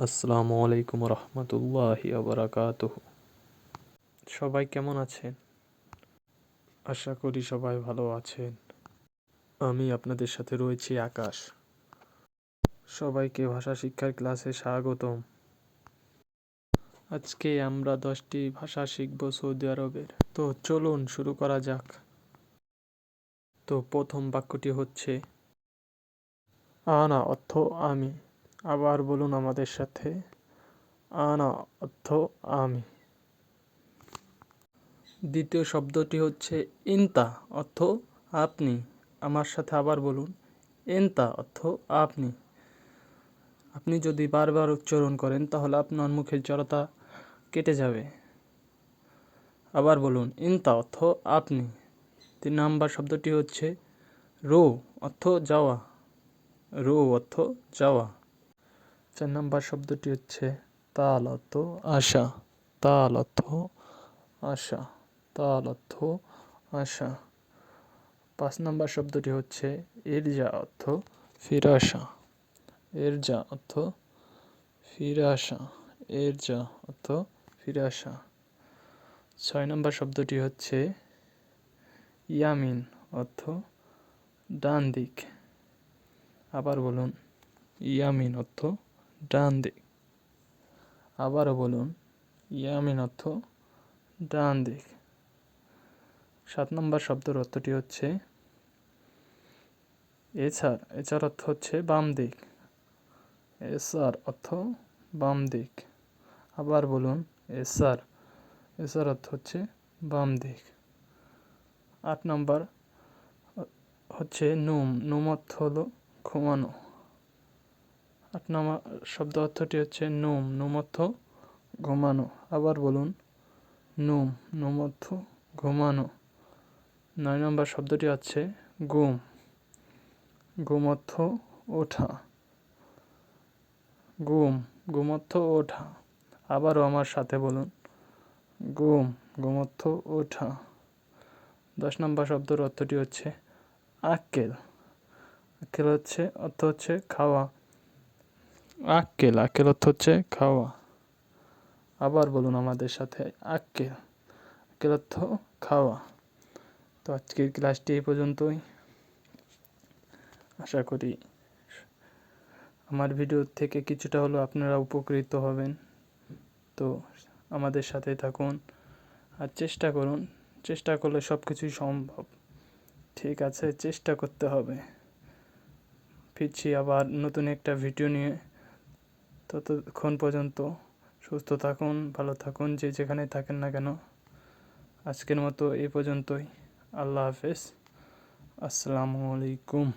আসসালামু আলাইকুম রহমতুল্লাহি আবরাকাতুহ সবাই কেমন আছেন? আশা করি সবাই ভালো আছেন। আমি আপনাদের সাথে রয়েছি আকাশ। সবাইকে ভাষা শিক্ষার ক্লাসে স্বাগতম। আজকে আমরা দশটি ভাষা শিখব সৌদি আরবের। তো চলুন শুরু করা যাক। তো প্রথম বাক্যটি হচ্ছে, আনা অর্থ আমি। আবার বলুন আমাদের সাথে। আনা অর্থ আমি। দ্বিতীয় শব্দটি হচ্ছে ইনতা অর্থ আপনি। আমার সাথে আবার বলুন এনতা অর্থ আপনি। আপনি যদি বারবার উচ্চারণ করেন, তাহলে আপনার মুখের জড়তা কেটে যাবে। আবার বলুন, ইনতা অর্থ আপনি। তিন নাম্বার শব্দটি হচ্ছে রো অর্থ যাওয়া। রো অর্থ যাওয়া। চার নম্বর শব্দটি হচ্ছে তাল অর্থ আশা। তাল অর্থ আশা। তাল অর্থ আশা। পাঁচ নম্বর শব্দটি হচ্ছে ইরজা অর্থ ফিরাসা এরজা অর্থ ফিরাসা এরজা অর্থ ফিরাসা ছয় নম্বর শব্দটি হচ্ছে ইয়ামিন অর্থ ডান দিক। আবার বলুন, ইয়ামিন অর্থ ডান দিক। আবারও বলুন ইয়ামিন অর্থ ডান দিক। সাত নম্বর শব্দের অর্থটি হচ্ছে, এছাড় এছাড় অর্থ হচ্ছে বাম দিক। এসার অর্থ বাম দিক। আবার বলুন এসার এসার অর্থ হচ্ছে বাম দিক। আট নম্বর, হচ্ছে নুম। নুম অর্থ হলো ঘুমানো। আট নম্বর শব্দ অর্থটি হচ্ছে নুম নুম অর্থ ঘুমানো। আবার বলুন, নুম নুম অর্থ ঘুমানো। নয় নম্বর শব্দটি হচ্ছে গুম গুম অর্থ ওঠা। গুম গুম অর্থ ওঠা। আবারও আমার সাথে বলুন গুম গুম অর্থ ওঠা। দশ নম্বর শব্দের অর্থটি হচ্ছে আক্কেল। আক্কেল হচ্ছে, অর্থ হচ্ছে খাওয়া। আক্কেল আক্কেল অর্থ হচ্ছে খাওয়া। আবার বলুন আমাদের সাথে, আক্কেল। আক্কেল অর্থ খাওয়া। তো আজকের ক্লাসটি এই পর্যন্তই। আশা করি আমার ভিডিও থেকে কিছুটা হলেও আপনারা উপকৃত হবেন। তো আমাদের সাথে থাকুন আর চেষ্টা করুন। চেষ্টা করলে সব কিছুই সম্ভব। ঠিক আছে, চেষ্টা করতে হবে। ফিরছি আবার নতুন একটা ভিডিও নিয়ে। ততক্ষণ পর্যন্ত সুস্থ থাকুন, ভালো থাকুন, যে যেখানে থাকেন না কেন। আজকের মতো এই পর্যন্তই। আল্লাহ হাফেজ। আসসালামু আলাইকুম।